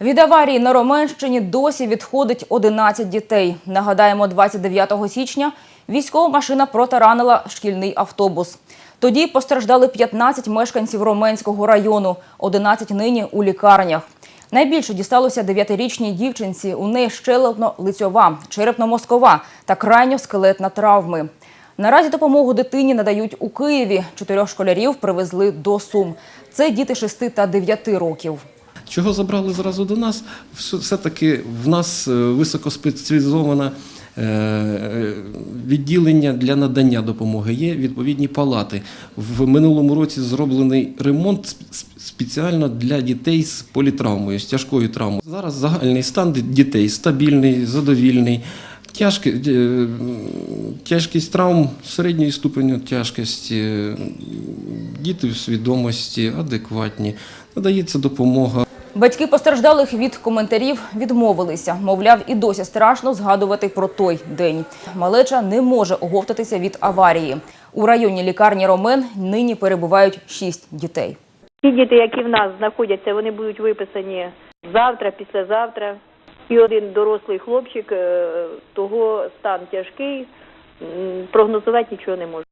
Від аварії на Роменщині досі відходить 11 дітей. Нагадаємо, 29 січня військова машина протаранила шкільний автобус. Тоді постраждали 15 мешканців Роменського району, 11 нині у лікарнях. Найбільше дісталося 9-річній дівчинці. У неї щелепно-лицьова, черепно-мозкова та крайньо-скелетна травми. Наразі допомогу дитині надають у Києві. Чотирьох школярів привезли до Сум. Це діти 6 та 9 років. Чого забрали зразу до нас? Все- Все-таки в нас е, високоспеціалізоване е, відділення для надання допомоги. Є відповідні палати. В минулому році зроблений ремонт сп- сп- спеціально для дітей з політравмою, з тяжкою травмою. Зараз загальний стан дітей стабільний, задовільний. Тяжкі, е, тяжкість травм середньої ступеню тяжкості, діти в свідомості, адекватні, надається допомога. Батьки постраждалих від коментарів відмовилися. Мовляв, і досі страшно згадувати про той день. Малеча не може оговтатися від аварії. У районній лікарні Ромен нині перебувають шість дітей. Ті діти, які в нас знаходяться, вони будуть виписані завтра, післязавтра. І один дорослий хлопчик, е, того стан тяжкий, прогнозувати нічого не можу.